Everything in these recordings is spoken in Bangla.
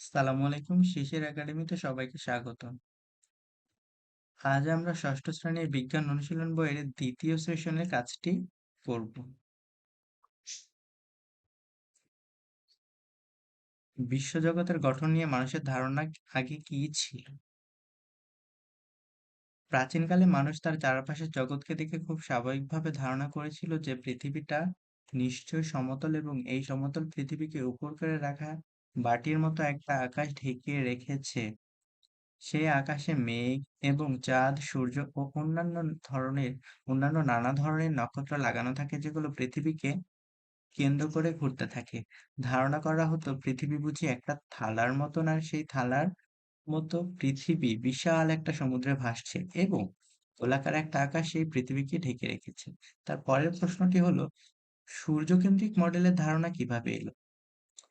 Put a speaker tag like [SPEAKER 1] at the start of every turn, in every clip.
[SPEAKER 1] আসসালামু আলাইকুম, শিশির একাডেমিতে সবাইকে স্বাগত আজ আমরা ষষ্ঠ শ্রেণির বিজ্ঞান অনুশীলন বইয়ের দ্বিতীয় সেশনের কাজটি করব। বিশ্বজগতের গঠন নিয়ে মানুষের ধারণা আগে কি ছিল? প্রাচীনকালে মানুষ তার চারপাশের জগৎকে দেখে খুব স্বাভাবিকভাবে ধারণা করেছিল যে পৃথিবীটা নিশ্চয়ই সমতল এবং এই সমতল পৃথিবীকে উপর করে রাখা বাটির মতো একটা আকাশ ঢেকে রেখেছে। সেই আকাশে মেঘ এবং চাঁদ, সূর্য ও অন্যান্য ধরনের, অন্যান্য নানা ধরনের নক্ষত্র লাগানো থাকে যেগুলো পৃথিবীকে কেন্দ্র করে ঘুরতে থাকে। ধারণা করা হতো পৃথিবী বুঝি একটা থালার মতন আর সেই থালার মতো পৃথিবী বিশাল একটা সমুদ্রে ভাসছে এবং গোলাকার একটা আকাশ সেই পৃথিবীকে ঢেকে রেখেছে। তার পরের প্রশ্নটি হলো, সূর্যকেন্দ্রিক মডেলের ধারণা কীভাবে এলো?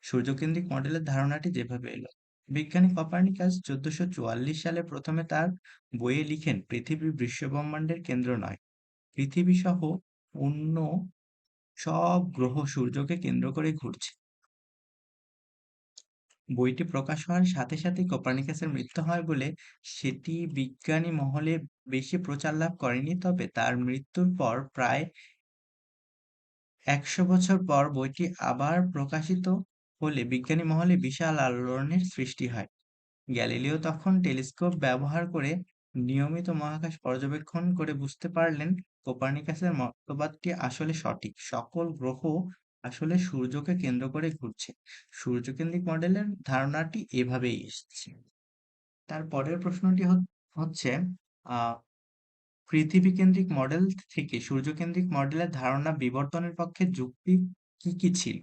[SPEAKER 1] সূর্যকেন্দ্রিক মডেলের ধারণাটি যেভাবে এলো, বিজ্ঞানী কপার্নিকাস চোদ্দশো চুয়াল্লিশ সালে প্রথমে তার বইয়ে লিখেন, পৃথিবী বিশ্বব্রহ্মাণ্ডের কেন্দ্র নয়। পৃথিবী সহ অন্য সব গ্রহ সূর্যকে কেন্দ্র করে ঘুরছে। বইটি প্রকাশ হওয়ার সাথে সাথে কোপার্নিকাসের মৃত্যু হয় বলে সেটি বিজ্ঞানী মহলে বেশি প্রচার লাভ করেনি, তবে তার মৃত্যুর পর প্রায় একশো বছর পর বইটি আবার প্রকাশিত হলে বিজ্ঞানী মহলে বিশাল আলোড়নের সৃষ্টি হয়। গ্যালিলিও তখন টেলিস্কোপ ব্যবহার করে নিয়মিত মহাকাশ পর্যবেক্ষণ করে বুঝতে পারলেন কোপার্নিকাসের মতবাদটি আসলে সঠিক। সকল গ্রহ আসলে সূর্যকে কেন্দ্র করে ঘুরছে। সূর্যকেন্দ্রিক মডেলের ধারণাটি এভাবেই এসেছে। তার পরের প্রশ্নটি হচ্ছে পৃথিবী কেন্দ্রিক মডেল থেকে সূর্যকেন্দ্রিক মডেলের ধারণা বিবর্তনের পক্ষে যুক্তি কি কি ছিল?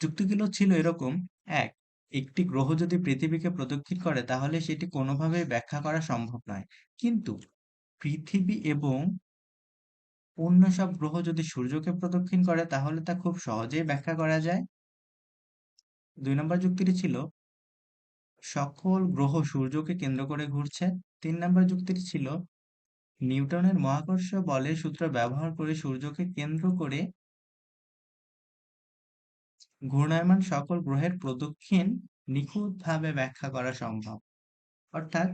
[SPEAKER 1] যুক্তিগুলো ছিল এরকম, এক, একটি গ্রহ যদি পৃথিবীকে প্রদক্ষিণ করে, তাহলে সেটি কোনোভাবেই ব্যাখ্যা করা সম্ভব নয়। কিন্তু পৃথিবী এবং অন্য সব গ্রহ যদি সূর্যকে প্রদক্ষিণ করে, তাহলে তা খুব সহজেই ব্যাখ্যা করা যায়। দুই নম্বর যুক্তিটি ছিল, সকল গ্রহ সূর্যকে কেন্দ্র করে ঘুরছে। তিন নম্বর যুক্তিটি ছিল, নিউটনের মহাকর্ষ বলের সূত্র ব্যবহার করে সূর্যকে কেন্দ্র করে ঘূর্ণায়মান সকল গ্রহের প্রদক্ষিণ নিখুঁতভাবে ব্যাখ্যা করা সম্ভব। অর্থাৎ,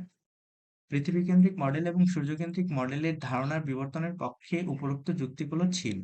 [SPEAKER 1] পৃথিবীকেন্দ্রিক মডেল এবং সূর্যকেন্দ্রিক মডেলের ধারণার বিবর্তনের পক্ষে উপরোক্ত যুক্তিগুলো ছিল।